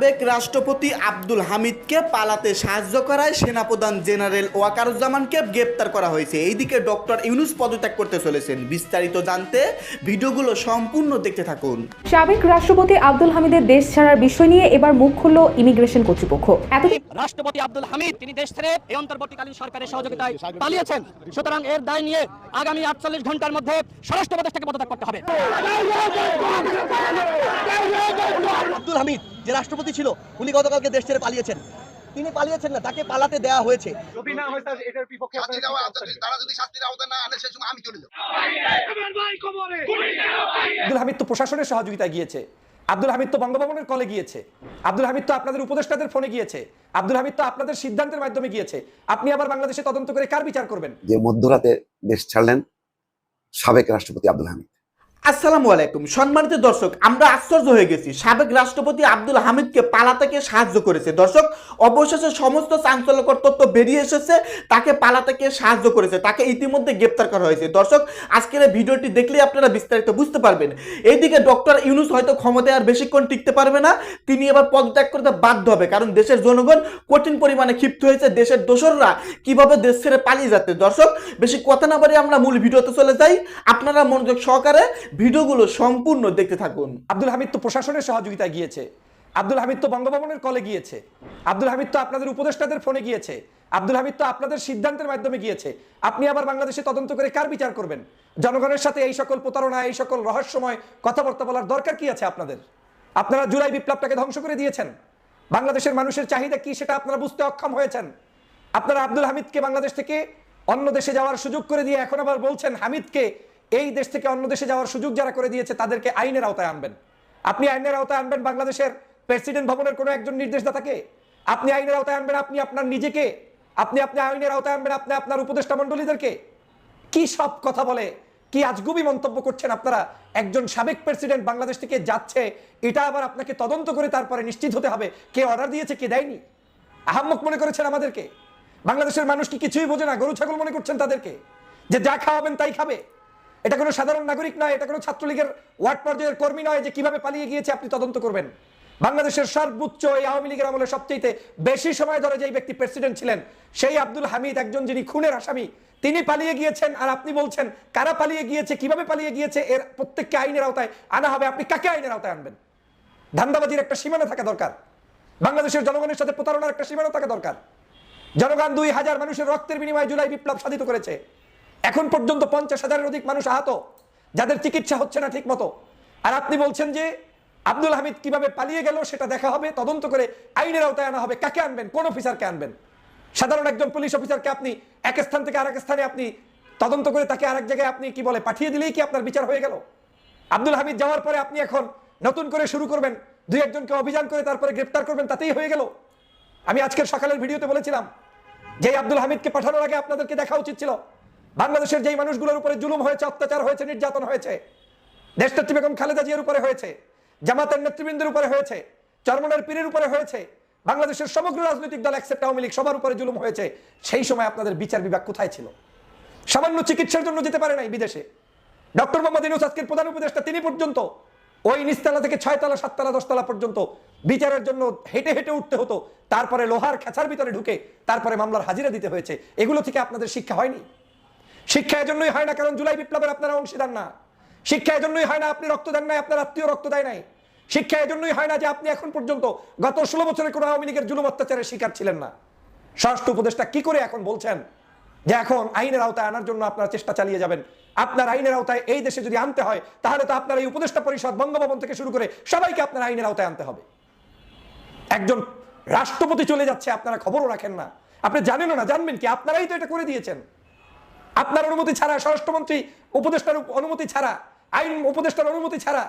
সাবেক রাষ্ট্রপতি আব্দুল হামিদকে পালাতে সাহায্য করায় সেনাপ্রধান জেনারেল ওয়াকারুজ্জামানকে গ্রেপ্তার করা হয়েছে। এইদিকে ডক্টর ইউনুস পদত্যাগ করতে চলেছেন। বিস্তারিত জানতে ভিডিওগুলো সম্পূর্ণ দেখতে থাকুন। সাবেক রাষ্ট্রপতি আব্দুল হামিদের দেশ ছাড়ার বিষয় নিয়ে এবার মুখ খুলল ইমিগ্রেশন কর্তৃপক্ষ। এতদিন রাষ্ট্রপতি আব্দুল হামিদ তিনি দেশ ছেড়ে এই অন্তর্বর্তীকালীন সরকারের সহযোগিতায় পালিয়েছেন। সুতরাং এর দায় নিয়ে আগামী আটচল্লিশ ঘণ্টার মধ্যে স্বরাষ্ট্র উপদেষ্টাকে পদত্যাগ করতে হবে। আব্দুল হামিদ যে রাষ্ট্রপতি ছিল উনি গতকালকে দেশ ছেড়ে পালিয়েছেন। তিনি পালিয়েছেন না তাকে পালাতে দেওয়া হয়েছে। শাস্তি দেওয়া তারা যদি শাস্তির আওতায় না আনে সেই সময় আমি চলে যাব। আব্দুল হামিদ তো প্রশাসনের সহযোগিতায় গিয়েছে। আব্দুল হামিদ তো বঙ্গভবনের কলে গিয়েছে। আব্দুল হামিদ তো আপনাদের উপদেষ্টাদের ফোনে গিয়েছে। আব্দুল হামিদ তো আপনাদের সিদ্ধান্তের মাধ্যমে গিয়েছে। আপনি আবার বাংলাদেশে তদন্ত করে কার বিচার করবেন? যে মধ্যরাতে দেশ ছাড়লেন সাবেক রাষ্ট্রপতি আব্দুল হামিদ। আসসালামু আলাইকুম। সম্মানিত দর্শক, আমরা আশ্চর্য হয়ে গেছি। সাবেক রাষ্ট্রপতি আব্দুল হামিদকে পালাতে সাহায্য করেছে। দর্শক, অবশেষে সমস্ত চাঞ্চল্যকর তথ্য বেরিয়ে এসেছে, তাকে পালাতে সাহায্য করেছে, তাকে ইতিমধ্যে গ্রেপ্তার করা হয়েছে। দর্শক, আজকের এই ভিডিওটি দেখলেই আপনারা বিস্তারিত বুঝতে পারবেন। এইদিকে ডক্টর ইউনুস হয়তো ক্ষমতায় আর বেশিক্ষণ টিকতে পারবে না, তিনি এবার পদত্যাগ করতে বাধ্য হবে, কারণ দেশের জনগণ কঠিন পরিমাণে ক্ষিপ্ত হয়েছে, দেশের দোসররা কীভাবে দেশ ছেড়ে পালিয়ে যাচ্ছে। দর্শক, বেশি কথা না বাড়িয়ে আমরা মূল ভিডিওতে চলে যাই। আপনারা মনোযোগ সহকারে ভিডিওগুলো সম্পূর্ণ দেখতে থাকুন। আব্দুল হামিদ তো প্রশাসনের সহযোগিতায় গিয়েছে। আব্দুল হামিদ তো বঙ্গভবনের কলে গিয়েছে। আব্দুল হামিদ তো আপনাদের উপদেষ্টাদের ফোনে গিয়েছে। আব্দুল হামিদ তো আপনাদের সিদ্ধান্তের মাধ্যমে গিয়েছে। আপনি আবার বাংলাদেশে তদন্ত করে কার বিচার করবেন? জনগণের সাথে এই সকল প্রতারণা, এই সকল রহস্যময় কথাবার্তা বলার দরকার কি আছে আপনাদের? আপনারা জুলাই বিপ্লবটাকে ধ্বংস করে দিয়েছেন। বাংলাদেশের মানুষের চাহিদা কি সেটা আপনারা বুঝতে অক্ষম হয়েছেন? আপনারা আব্দুল হামিদকে বাংলাদেশ থেকে অন্য দেশে যাওয়ার সুযোগ করে দিয়ে এখন আবার বলছেন হামিদকে এই দেশ থেকে অন্য দেশে যাওয়ার সুযোগ যারা করে দিয়েছে, তাদেরকে আইনের আওতায় আনবেন। আপনি আইনের আওতায় আনবেন বাংলাদেশের প্রেসিডেন্ট ভবনের কোনো একজন নির্দেশদাতাকে? আপনি আইনের আওতায় আনবেন আপনি আপনার নিজেকে? আপনি আপনি আইনের আওতায় আনবেন আপনি আপনার উপদেষ্টা মণ্ডলীদেরকে? কি সব কথা বলে? কি আজগুবি মন্তব্য করছেন আপনারা? একজন সাবেক প্রেসিডেন্ট বাংলাদেশ থেকে যাচ্ছে, এটা আবার আপনাকে তদন্ত করে তারপরে নিশ্চিত হতে হবে। কে অর্ডার দিয়েছে, কে দেয়নি? আহাম্মক মনে করেছেন আমাদেরকে? বাংলাদেশের মানুষ কি কিছুই বোঝে না, গরু, ছাগল মনে করছেন তাদেরকে? যে যা খাওয়াবেন তাই খাবে। এটা কোনো সাধারণ নাগরিক নয়, এটা কোনো ছাত্রলীগের ওয়ার্ড পর্যায়ের কর্মী নয় যে কীভাবে পালিয়ে গিয়েছে, আপনি তদন্ত করবেন। বাংলাদেশের সর্বোচ্চ এই আওয়ামী লীগের আমলে সবচেয়ে বেশি সময় ধরে যেই ব্যক্তি প্রেসিডেন্ট ছিলেন, সেই আব্দুল হামিদ, একজন যিনি খুনের আসামি, তিনি পালিয়ে গিয়েছেন আর আপনি বলছেন, কারা পালিয়ে গিয়েছে, কীভাবে পালিয়ে গিয়েছে, এর প্রত্যেককে আইনের আওতায় আনা হবে, আপনি কাকে আইনের আওতায় আনবেন? ধান্দাবাজির একটা সীমানা থাকা দরকার। বাংলাদেশের জনগণের সাথে প্রতারণার একটা সীমানা থাকা দরকার। জনগণ দুই হাজার মানুষের রক্তের বিনিময়ে জুলাই বিপ্লব সাধিত করেছে। এখন পর্যন্ত পঞ্চাশ হাজারের অধিক মানুষ আহত, যাদের চিকিৎসা হচ্ছে না ঠিক মতো আর আপনি বলছেন যে আব্দুল হামিদ কীভাবে পালিয়ে গেল সেটা দেখা হবে, তদন্ত করে আইনের আওতায় আনা হবে। কাকে আনবেন? কোন অফিসারকে আনবেন? সাধারণ একজন পুলিশ অফিসারকে আপনি এক স্থান থেকে আরেক স্থানে আপনি তদন্ত করে তাকে আরেক জায়গায় আপনি কি বলে পাঠিয়ে দিলেই কি আপনার বিচার হয়ে গেল? আব্দুল হামিদ যাওয়ার পরে আপনি এখন নতুন করে শুরু করবেন, দুই একজনকে অভিযান করে তারপরে গ্রেপ্তার করবেন, তাতেই হয়ে গেল। আমি আজকের সকালের ভিডিওতে বলেছিলাম যে আব্দুল হামিদকে পাঠানোর আগে আপনাদেরকে দেখা উচিত ছিল। বাংলাদেশের যেই মানুষগুলোর উপরে জুলুম হয়েছে, অত্যাচার হয়েছে, নির্যাতন হয়েছে, দেশনেত্রী বেগম খালেদা জিয়ার উপরে হয়েছে, জামাতের নেতৃবৃন্দের উপরে হয়েছে, চরমনের পীরের উপরে হয়েছে, বাংলাদেশের সমগ্র রাজনৈতিক দল একসেপ্ট আওয়ামী লীগ, সবার উপরে জুলুম হয়েছে। সেই সময় আপনাদের বিচার বিভাগ কোথায় ছিল? সামান্য চিকিৎসার জন্য যেতে পারে নাই বিদেশে। ডক্টর মোহাম্মদ ইউনুস আজকের প্রধান উপদেষ্টা, তিনি পর্যন্ত ওই নিচতলা থেকে ছয়তলা, সাততলা, দশতলা পর্যন্ত বিচারের জন্য হেঁটে হেঁটে উঠতে হতো। তারপরে লোহার খেঁচার ভিতরে ঢুকে তারপরে মামলার হাজিরা দিতে হয়েছে। এগুলো থেকে আপনাদের শিক্ষা হয়নি? শিক্ষা এজন্যই হয় না, কারণ জুলাই বিপ্লবের আপনারা অংশীদার না। শিক্ষা এজন্যই হয় না, আপনি রক্ত দেন নাই, আপনার আত্মীয় রক্ত দেয় নাই। শিক্ষা এজন্যই হয় না যে আপনি এখন পর্যন্ত গত ষোলো বছরের কোনো আওয়ামী লীগের জুলুম অত্যাচারের শিকার ছিলেন না। স্বরাষ্ট্র উপদেষ্টা কি করে এখন বলছেন যে এখন আইনের আওতায় আনার জন্য আপনারা চেষ্টা চালিয়ে যাবেন? আপনার আইনের আওতায় এই দেশে যদি আনতে হয়, তাহলে তো আপনার এই উপদেষ্টা পরিষদ বঙ্গভবন থেকে শুরু করে সবাইকে আপনার আইনের আওতায় আনতে হবে। একজন রাষ্ট্রপতি চলে যাচ্ছে, আপনারা খবরও রাখেন না। আপনি জানেন না, জানবেন কি? আপনারাই তো এটা করে দিয়েছেন। আপনার অনুমতি ছাড়া, স্বরাষ্ট্রমন্ত্রী, উপদেষ্টার অনুমতি ছাড়া, আইন উপদেষ্টার অনুমতি ছাড়া,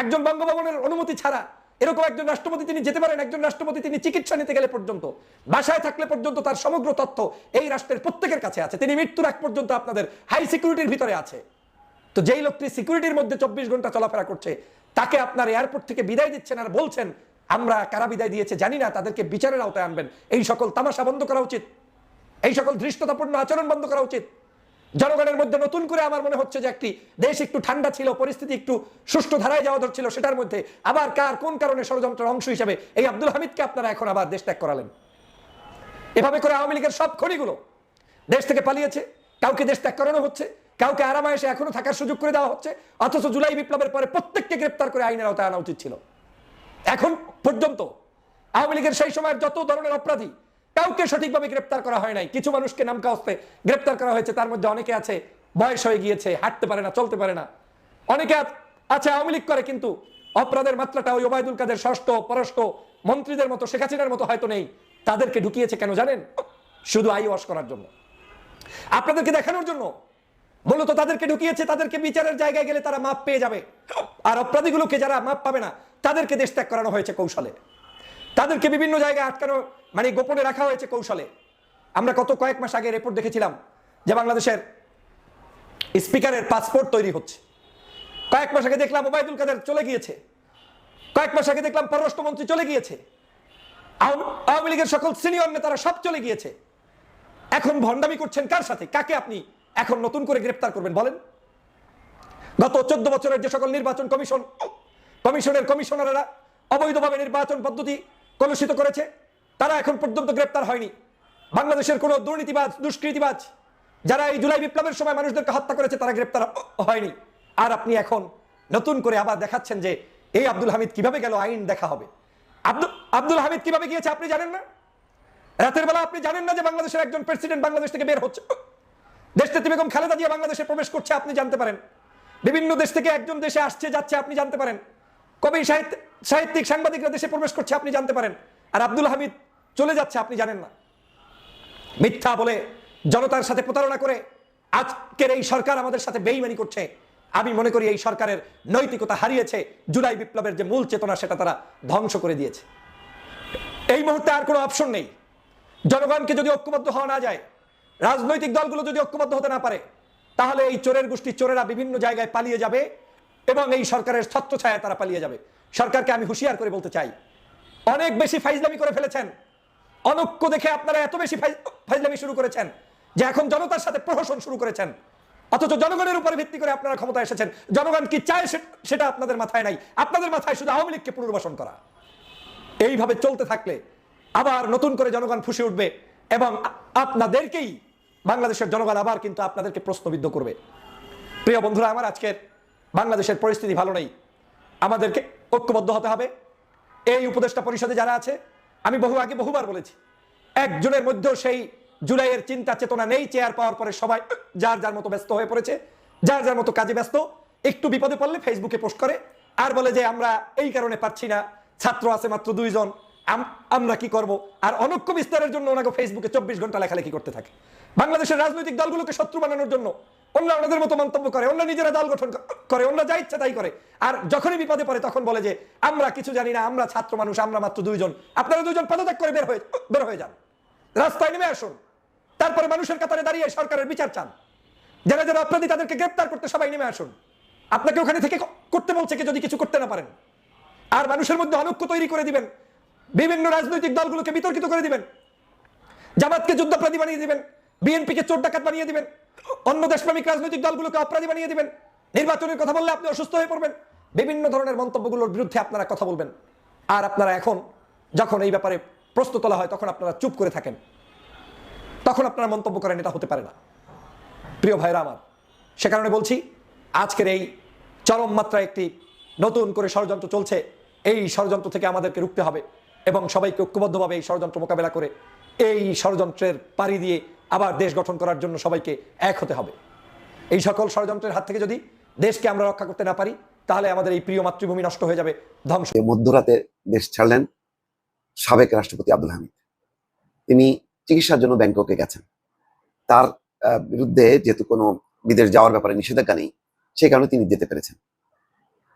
একজন বঙ্গভবনের অনুমতি ছাড়া, এরকম একজন রাষ্ট্রপতি তিনি যেতে পারেন, একজন রাষ্ট্রপতি তিনি চিকিৎসা নিতে গেলে পর্যন্ত, বাসায় থাকলে পর্যন্ত তার সমগ্র তথ্য এই রাষ্ট্রের প্রত্যেকের কাছে আছে। তিনি মৃত্যুর আগ পর্যন্ত আপনাদের হাই সিকিউরিটির ভিতরে আছে। তো যেই লোকটি সিকিউরিটির মধ্যে চব্বিশ ঘণ্টা চলাফেরা করছে, তাকে আপনার এয়ারপোর্ট থেকে বিদায় দিচ্ছেন আর বলছেন, আমরা কারা বিদায় দিয়েছে জানি না, তাদেরকে বিচারের আওতায় আনবেন। এই সকল তামাশা বন্ধ করা উচিত। এই সকল ধৃষ্টতাপূর্ণ আচরণ বন্ধ করা উচিত। জনগণের মধ্যে নতুন করে আমার মনে হচ্ছে যে একটি দেশ একটু ঠান্ডা ছিল, পরিস্থিতি একটু সুষ্ঠু ধারায় যাওয়া ধরছিল, সেটার মধ্যে আবার কার কোন কারণে ষড়যন্ত্রের অংশ হিসেবে এই আব্দুল হামিদকে আপনারা এখন আবার দেশ ত্যাগ করালেন। এভাবে করে আওয়ামী লীগের সব খড়িগুলো দেশ থেকে পালিয়েছে, কাউকে দেশ ত্যাগ করানো হচ্ছে, কাউকে আরামায়েশে এখনও থাকার সুযোগ করে দেওয়া হচ্ছে, অথচ জুলাই বিপ্লবের পরে প্রত্যেককে গ্রেপ্তার করে আইনের আওতায় আনা উচিত ছিল। এখন পর্যন্ত আওয়ামী লীগের সেই সময়ের যত ধরনের অপরাধী কাউকে সঠিকভাবে গ্রেপ্তার করা হয় নাই। কিছু মানুষকে নামকা হস্তে গ্রেপ্তার করা হয়েছে, তার মধ্যে অনেকে আছে, বয়স হয়ে গিয়েছে, হাঁটতে পারে না, চলতে পারে না। অনেকে আছে, আওয়ামী লীগ করে কিন্তু অপরাধের মাত্রাটা ওই ওবায়দুল কাদের ষষ্ঠ, পরষ্ট মন্ত্রীদের মতো, শেখ হাসিনার মতো হয়তো নেই। তাদেরকে ঢুকিয়েছে কেন জানেন? শুধু আই ওয়াশ করার জন্য। আপনাদেরকে দেখানোর জন্য, মূলত তাদেরকে ঢুকিয়েছে, তাদেরকে বিচারের জায়গায় গেলে তারা মাপ পেয়ে যাবে। আর অপরাধীগুলোকে যারা মাপ পাবে না, তাদেরকে দেশ ত্যাগ করানো হয়েছে কৌশলে। তাদেরকে বিভিন্ন জায়গায় আটকানো মানে গোপনে রাখা হয়েছে কৌশলে। আমরা গত কয়েক মাস আগে রিপোর্ট দেখেছিলাম যে বাংলাদেশের স্পিকারের পাসপোর্ট তৈরি হচ্ছে। কয়েক মাস আগে দেখলাম ওবায়দুল কাদের চলে গিয়েছে। কয়েক মাস আগে দেখলাম পররাষ্ট্রমন্ত্রী চলে গিয়েছে। আওয়াম- লীগের সকল সিনিয়র নেতারা সব চলে গিয়েছে। এখন ভণ্ডামি করছেন কার সাথে? কাকে আপনি এখন নতুন করে গ্রেপ্তার করবেন বলেন? গত চোদ্দ বছরের যে সকল নির্বাচন কমিশন, কমিশনের কমিশনাররা অবৈধভাবে নির্বাচন পদ্ধতি কলুষিত করেছে। তারা এখন পর্যন্ত গ্রেপ্তার হয়নি। বাংলাদেশের কোনো দুর্নীতিবাজ, দুষ্কৃতিবাজ, যারা এই জুলাই বিপ্লবের সময় মানুষদেরকে হত্যা করেছে, তারা গ্রেপ্তার হয়নি। আর আপনি এখন নতুন করে আবার দেখাচ্ছেন যে এই আব্দুল হামিদ কীভাবে গেল, আইন দেখা হবে। আব্দুল আব্দুল হামিদ কীভাবে গিয়েছে, আপনি জানেন না? রাতের বেলা আপনি জানেন না যে বাংলাদেশের একজন প্রেসিডেন্ট বাংলাদেশ থেকে বের হচ্ছে? দেশনেত্রী বেগম খালেদা জিয়া বাংলাদেশে প্রবেশ করছে, আপনি জানতে পারেন। বিভিন্ন দেশ থেকে একজন দেশে আসছে, যাচ্ছে, আপনি জানতে পারেন। কবি সাহিত্য সাহিত্যিক সাংবাদিকরা দেশে প্রবেশ করছে, আপনি জানতে পারেন। আর আব্দুল হামিদ চলে যাচ্ছে, আপনি জানেন না। মিথ্যা বলে জনতার সাথে প্রতারণা করে আজকের এই সরকার আমাদের সাথে বেইমানি করছে। আমি মনে করি এই সরকারের নৈতিকতা হারিয়েছে, জুলাই বিপ্লবের যে মূল চেতনা সেটা তারা ধ্বংস করে দিয়েছে। এই মুহূর্তে আর কোনো অপশন নেই। জনগণকে যদি ঐক্যবদ্ধ হওয়া না যায়, রাজনৈতিক দলগুলো যদি ঐক্যবদ্ধ হতে না পারে, তাহলে এই চোরের গোষ্ঠী চোরেরা বিভিন্ন জায়গায় পালিয়ে যাবে এবং এই সরকারের ছত্রছায়া তারা পালিয়ে যাবে। সরকারকে আমি হুঁশিয়ার করে বলতে চাই। অনেক বেশি ফাইজলামি করে ফেলেছেন। অনক্য দেখে আপনারা এত বেশি ফাইজ- ফাইজলামি শুরু করেছেন যে এখন জনতার সাথে প্রহসন শুরু করেছেন। অথচ জনগণের উপরে ভিত্তি করে আপনারা ক্ষমতা এসেছেন। জনগণ কি চায় সেটা আপনাদের মাথায় নাই। আপনাদের মাথায় শুধু আওয়ামী লীগকে পুনর্বাসন করা। এইভাবে চলতে থাকলে আবার নতুন করে জনগণ ফুসে উঠবে এবং আপনাদেরকেই বাংলাদেশের জনগণ আবার কিন্তু আপনাদেরকে প্রশ্নবিদ্ধ করবে। প্রিয় বন্ধুরা, আমার আজকের বাংলাদেশের পরিস্থিতি ভালো নেই। আমাদেরকে ঐক্যবদ্ধ হতে হবে। এই উপদেষ্টা পরিষদে যারা আছে, আমি বহু আগে বহুবার বলেছি, একজনের মধ্যেও সেই জুলাইয়ের চিন্তা চেতনা নেই, চেয়ার পাওয়ার পরে সবাই যার যার মতো ব্যস্ত হয়ে পড়েছে, যার যার মতো কাজে ব্যস্ত, একটু বিপদে পড়লে ফেসবুকে পোস্ট করে, আর বলে যে আমরা এই কারণে পাচ্ছি না, ছাত্র আছে মাত্র দুইজন, আম- আমরা কি করব? আর অনক্য বিস্তারের জন্য ওনাকে ফেসবুকে চব্বিশ ঘণ্টা লেখালেখি করতে থাকে। বাংলাদেশের রাজনৈতিক দলগুলোকে শত্রু বানানোর জন্য অন্য ওনাদের মতো মন্তব্য করে, অন্য নিজেরা দল গঠন করে, অন্য যা ইচ্ছা তাই করে। আর যখনই বিপদে পড়ে তখন বলে যে, আমরা কিছু জানি না, আমরা ছাত্র মানুষ, আমরা মাত্র দুইজন। আপনারা দুইজন পদত্যাগ করে বের হয়ে বের হয়ে যান। রাস্তায় নেমে আসুন। তারপরে মানুষের কাতারে দাঁড়িয়ে সরকারের বিচার চান। যারা যারা অপরাধী তাদেরকে গ্রেপ্তার করতে সবাই নেমে আসুন। আপনাকে ওখানে থেকে করতে বলছে কি যদি কিছু করতে না পারেন। আর মানুষের মধ্যে অনৈক্য তৈরি করে দিবেন। বিভিন্ন রাজনৈতিক দলগুলোকে বিতর্কিত করে দিবেন। জামাতকে যুদ্ধাপরাধী বানিয়ে দিবেন। বিএনপিকে চোর ডাকাত বানিয়ে দিবেন। অন্য দেশপ্রেমিক রাজনৈতিক দলগুলোকে অপরাধী বানিয়ে দিবেন। নির্বাচনের কথা বললে আপনি অসুস্থ হয়ে পড়বেন। বিভিন্ন ধরনের মন্তব্যগুলোর বিরুদ্ধে আপনারা কথা বলবেন। আর আপনারা এখন যখন এই ব্যাপারে প্রশ্ন তোলা হয়, তখন আপনারা চুপ করে থাকেন। তখন আপনারা মন্তব্য করেন, এটা হতে পারে না। প্রিয় ভাইরা আমার, সে কারণে বলছি, আজকের এই চরম মাত্রায় একটি নতুন করে ষড়যন্ত্র চলছে। এই ষড়যন্ত্র থেকে আমাদেরকে রুখতে হবে এবং সবাইকে ঐক্যবদ্ধভাবে এই ষড়যন্ত্র মোকাবেলা করে এই ষড়যন্ত্রের পাড়ি দিয়ে আবার দেশ গঠন করার জন্য সবাইকে এক হতে হবে। এই সকল ষড়যন্ত্রের হাত থেকে যদি দেশকে আমরা রক্ষা করতে না পারি, তাহলে আমাদের এই প্রিয় মাতৃভূমি নষ্ট হয়ে যাবে, ধ্বংস। মধ্যরাতে দেশ ছাড়লেন সাবেক রাষ্ট্রপতি আব্দুল হামিদ। তিনি চিকিৎসার জন্য ব্যাংককে গেছেন। তার বিরুদ্ধে যেহেতু কোনো বিদেশ যাওয়ার ব্যাপারে নিষেধাজ্ঞা নেই, সেই কারণে তিনি যেতে পেরেছেন।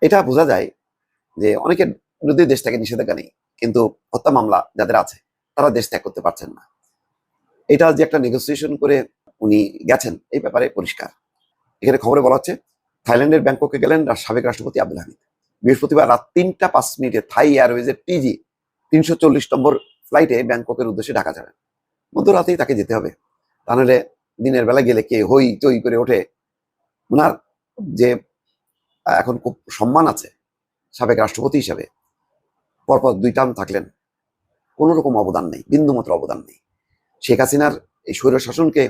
এটা বোঝা যায় যে অনেকের বিরুদ্ধে দেশ থেকে নিষেধাজ্ঞা নেই, কিন্তু হত্যা মামলা যাদের আছে, তারা দেশ ত্যাগ করতে পারছেন না। এটা যে একটা নেগোসিয়েশন করে উনি গেছেন, এই ব্যাপারে পরিষ্কার। এখানে খবরে বলা হচ্ছে, থাইল্যান্ডের ব্যাংককে গেলেন সাবেক রাষ্ট্রপতি আব্দুল হামিদ। বৃহস্পতিবার রাত তিনটা পাঁচ মিনিটে থাই এয়ারওয়েজের টিজি তিনশো চল্লিশ নম্বর ফ্লাইটে ব্যাংককের উদ্দেশ্যে ঢাকা যাবেন। মধ্যরাতেই তাকে যেতে হবে। তাহলে দিনের বেলা গেলে কে হই চই করে ওঠে? ওনার যে এখন খুব সম্মান আছে সাবেক রাষ্ট্রপতি হিসাবে, পরপর দুই টার্ম থাকলেন। কোনো রকম অবদান নেই, বিন্দুমাত্র অবদান নেই। শেখ হাসিনার এই স্বৈর শাসনকে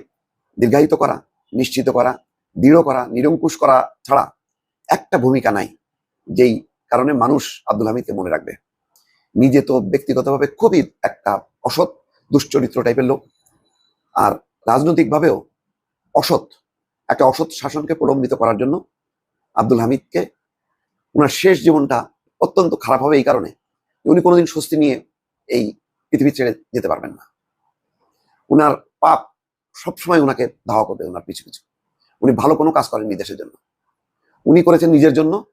দীর্ঘায়িত করা, নিশ্চিত করা, দৃঢ় করা, নিরঙ্কুশ করা ছাড়া একটা ভূমিকা নাই, যেই কারণে মানুষ আব্দুল হামিদকে মনে রাখবে। নিজে তো ব্যক্তিগতভাবে খুবই একটা অসৎ, দুশ্চরিত্র টাইপের লোক। আর রাজনৈতিকভাবেও অসৎ, একটা অসৎ শাসনকে প্রলম্বিত করার জন্য আব্দুল হামিদকে ওনার শেষ জীবনটা অত্যন্ত খারাপ হবে এই কারণে। উনি কোনোদিন স্বস্তি নিয়ে এই পৃথিবী ছেড়ে যেতে পারবেন না। উনার পাপ সবসময় ওনাকে ধাওয়া করবে ওনার পিছু পিছু। উনি ভালো কোনো কাজ করেননি দেশের জন্য। উনি করেছেন নিজের জন্য,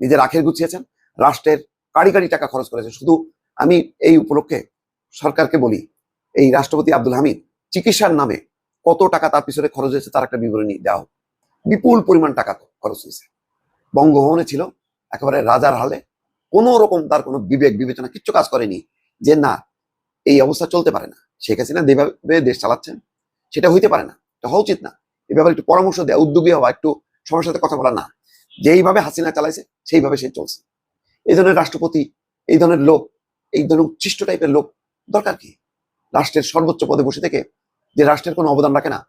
নিজের আখের গুছিয়েছেন, রাষ্ট্রের কাড়ি কাড়ি টাকা খরচ করেছেন। শুধু আমি এই উপলক্ষে সরকারকে বলি, এই রাষ্ট্রপতি আব্দুল হামিদ চিকিৎসার নামে কত টাকা তার পিছনে খরচ হয়েছে তার একটা বিবরণী দেওয়া হোক। বিপুল পরিমাণ টাকা খরচ হয়েছে। বঙ্গভবনে ছিল, একেবারে রাজার হালে। কোনো রকম তার কোনো বিবেক, বিবেচনা কিচ্ছু কাজ করেনি যে না, এই অবস্থা চলতে পারে না। শেখ হাসিনা যেভাবে দেশ চালাচ্ছেন, সেটা হইতে পারে না, এটা হওয়া উচিত না। এ ব্যাপারে একটু পরামর্শ দেওয়া উদ্যোগী হওয়া, একটু সবার সাথে কথা বলা, না। যেইভাবে হাসিনা চালাইছে, সেইভাবে সে চলছে। এই ধরনের রাষ্ট্রপতি, এই ধরনের লোক, এই ধরনের উচ্ছিষ্ট টাইপের লোক দরকার কি? রাষ্ট্রের সর্বোচ্চ পদে বসে থেকে যে রাষ্ট্রের কোনো অবদান রাখে না,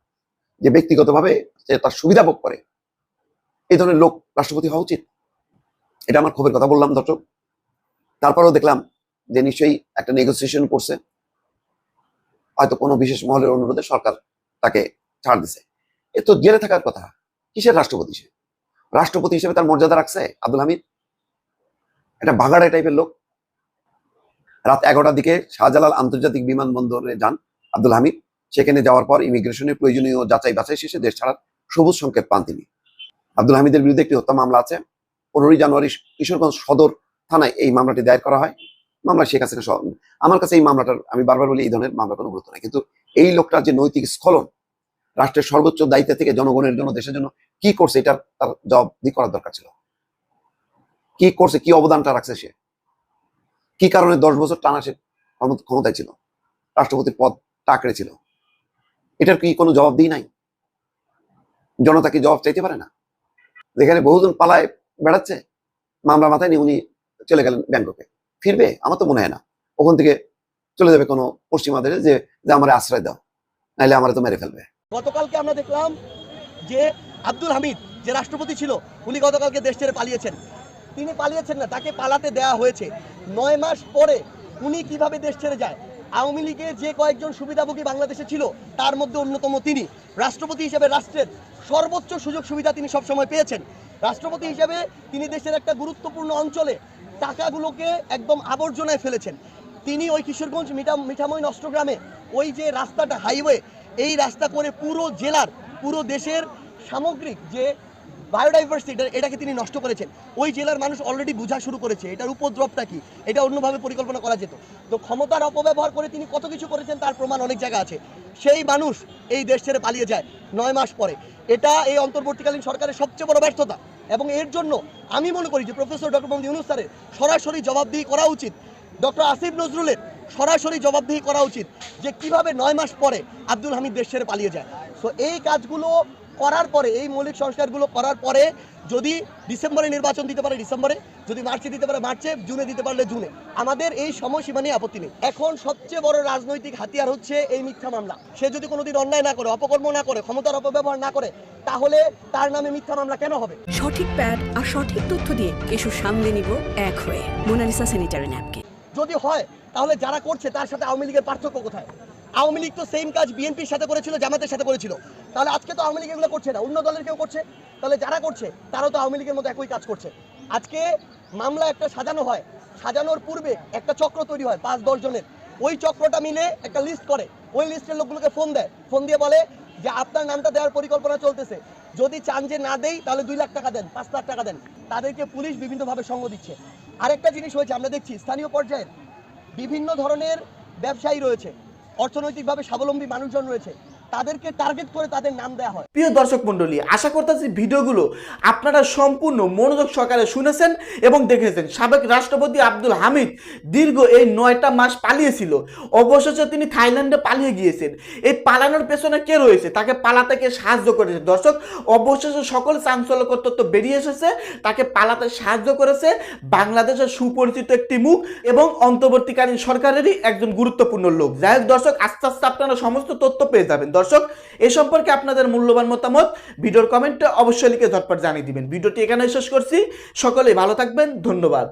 যে ব্যক্তিগতভাবে যে তার সুবিধা ভোগ করে, এই ধরনের লোক রাষ্ট্রপতি হওয়া উচিত? এটা আমার ক্ষোভের কথা বললাম, দর্শক। তারপরেও দেখলাম যে নিশ্চয়ই একটা নেগোসিয়েশন করছে। হয়তো কোনো বিশেষ মহলের অনুরোধে সরকার তাকে ছাড় দিছে। এ তো জেলে থাকার কথা। কিসের রাষ্ট্রপতি সে? রাষ্ট্রপতি হিসেবে তার মর্যাদা রাখছে আব্দুল হামিদ? একটা ভাগাড়া টাইপের লোক। রাত এগারোটার দিকে শাহজালাল আন্তর্জাতিক বিমানবন্দরে যান আব্দুল হামিদ। সেখানে যাওয়ার পর ইমিগ্রেশনের প্রয়োজনীয় যাচাই বাছাই শেষে দেশ ছাড়ার সবুজ সংকেত পান তিনি। আব্দুল হামিদের বিরুদ্ধে একটি হত্যা মামলা আছে। পনেরোই জানুয়ারি কিশোরগঞ্জ সদর থানায় এই মামলাটি দায়ের করা হয়। মামলা শেখ হাসিনা আমার কাছে এই মামলাটার, আমি বারবার বলি, এই ধরনের মামলা কোনো গুরুত্ব নাই। কিন্তু এই লোকটার যে নৈতিক স্খলন, রাষ্ট্রের সর্বোচ্চ দায়িত্ব থেকে জনগণের জন্য, দেশের জন্য কি করছে, এটার তার জবাবদি করার দরকার ছিল। কি করছে, কি অবদানটা রাখছে সে? কি কারণে দশ বছর টানা সে ক্ষমতা- ক্ষমতায় ছিল? রাষ্ট্রপতির পদ টাকড়ে ছিল। এটার কি কোনো জবাব দিই নাই? জনতা কি জবাব চাইতে পারে না? যেখানে বহুজন পালায় বেড়াচ্ছে, মামলা মাথায় নিয়ে উনি চলে গেলেন ব্যাংককে। ফিরবে? আমার তো মনে হয় না। ওখান থেকে চলে যাবে কোনো পশ্চিমা দেশে যে যে আমার আশ্রয় দাও, নাইলে আমার তো মেরে ফেলবে। গতকালকে আমরা দেখলাম যে আব্দুল হামিদ, যে রাষ্ট্রপতি ছিল, উনি গতকালকে দেশ ছেড়ে পালিয়েছেন। তিনি পালিয়েছেন না, তাকে পালাতে দেয়া হয়েছে। নয় মাস পরে উনি কীভাবে দেশ ছেড়ে যায়? আওয়ামী লীগের যে কয়েকজন সুবিধাভোগী বাংলাদেশে ছিল, তার মধ্যে অন্যতম তিনি। রাষ্ট্রপতি হিসেবে রাষ্ট্রের সর্বোচ্চ সুযোগ সুবিধা তিনি সবসময় পেয়েছেন। রাষ্ট্রপতি হিসেবে তিনি দেশের একটা গুরুত্বপূর্ণ অঞ্চলে টাকাগুলোকে একদম আবর্জনায় ফেলেছেন। তিনি ওই কিশোরগঞ্জ মিঠা মিঠামই নষ্টগ্রামে ওই যে রাস্তাটা হাইওয়ে এই রাস্তা করে পুরো জেলার, পুরো দেশের সামগ্রিক যে বায়োডাইভার্সিটি এটাকে তিনি নষ্ট করেছেন। ওই জেলার মানুষ অলরেডি বোঝা শুরু করেছে, এটার উপদ্রবটা কি? এটা অন্যভাবে পরিকল্পনা করা যেত। তো ক্ষমতার অপব্যবহার করে তিনি কত কিছু করেছেন, তার প্রমাণ অনেক জায়গা আছে। সেই মানুষ এই দেশ ছেড়ে পালিয়ে যায় নয় মাস পরে। এটা এই অন্তর্বর্তীকালীন সরকারের সবচেয়ে বড় ব্যর্থতা। এবং এর জন্য আমি মনে করি যে প্রফেসর ডক্টর মোহাম্মদ ইউনুস স্যারের সরাসরি জবাবদিহি করা উচিত। ডক্টর আসিফ নজরুলের সরাসরি জবাবদিহি করা উচিত যে কীভাবে নয় মাস পরে আব্দুল হামিদ দেশ ছেড়ে পালিয়ে যায়। তো এই কাজগুলো করার পরে এই মৌলিক সংস্কারগুলো করার পরে যদি ডিসেম্বরে নির্বাচন দিতে পারে ডিসেম্বরে যদি মার্চে দিতে পারে মার্চে জুনে দিতে পারলে জুনে। আমাদের এই সময়সীমা নিয়ে আপত্তি নেই। এখন সবচেয়ে বড় রাজনৈতিক হাতিয়ার হচ্ছে এই মিথ্যা মামলা। সে যদি কোনোদিন অন্যায় না করে অপকর্ম না করে ক্ষমতার অপব্যবহার না করে তাহলে তার নামে মিথ্যা মামলা কেন হবে? সঠিক প্যাড আর সঠিক তথ্য দিয়ে কেশু সামলে নিব এক হয়ে। Monalisa sanitary napkin. যদি হয় তাহলে যারা করছে তার সাথে আওয়ামী লীগের পার্থক্য কোথায়? আওয়ামী লীগ তো সেম কাজ বিএনপির সাথে করেছিল জামাতের সাথে করেছিল। তাহলে আজকে তো আওয়ামী লীগ করছে না, অন্য দলের কেউ করছে? তাহলে যারা করছে, তারাও তো আওয়ামী লীগের মতো একই কাজ করছে। আজকে মামলা একটা সাজানো হয়, সাজানোর পূর্বে একটা চক্র তৈরি হয়, পাঁচ দশ জনের। ওই চক্রটা মিলে একটা লিস্ট করে। ওই লিস্টের লোকগুলোকে ফোন দেয়। ফোন দিয়ে বলে যে, আপনার নামটা দেওয়ার পরিকল্পনা চলতেছে। যদি চান যে না দেই, তাহলে দুই লাখ টাকা দেন, পাঁচ লাখ টাকা দেন। তাদেরকে পুলিশ বিভিন্নভাবে সঙ্গ দিচ্ছে। আরেকটা জিনিস হয়েছে, আমরা দেখছি, স্থানীয় পর্যায়ে বিভিন্ন ধরনের ব্যবসায়ী রয়েছে। অর্থনৈতিকভাবে স্বাবলম্বী মানুষজন রয়েছে। তাদেরকে টার্গেট করে তাদের নাম দেওয়া হয়। প্রিয় দর্শক মন্ডলী আশা করতেছি ভিডিওগুলো আপনারা সম্পূর্ণ মনোযোগ সহকারে শুনেছেন এবং দেখেছেন। সাবেক রাষ্ট্রপতি আব্দুল হামিদ দীর্ঘ এই নয়টা মাস পালিয়েছিল। অবশেষে তিনি থাইল্যান্ডে পালিয়ে গিয়েছেন। এই পালানোর পেছনে কে রয়েছে? তাকে পালাতে কে সাহায্য করেছে? দর্শক, অবশেষে সকল চাঞ্চল্যকর তথ্য বেরিয়ে এসেছে। তাকে পালাতে সাহায্য করেছে বাংলাদেশের সুপরিচিত একটি মুখ এবং অন্তর্বর্তীকালীন সরকারেরই একজন গুরুত্বপূর্ণ লোক। যাই হোক দর্শক, আস্তে আস্তে আপনারা সমস্ত তথ্য পেয়ে যাবেন। দর্শক, এ সম্পর্কে আপনাদের মূল্যবান মতামত ভিডিওর কমেন্টে অবশ্যই লিখে ঝটপট জানিয়ে দিবেন। ভিডিওটি এখানে শেষ করছি। সকলেই ভালো থাকবেন। ধন্যবাদ।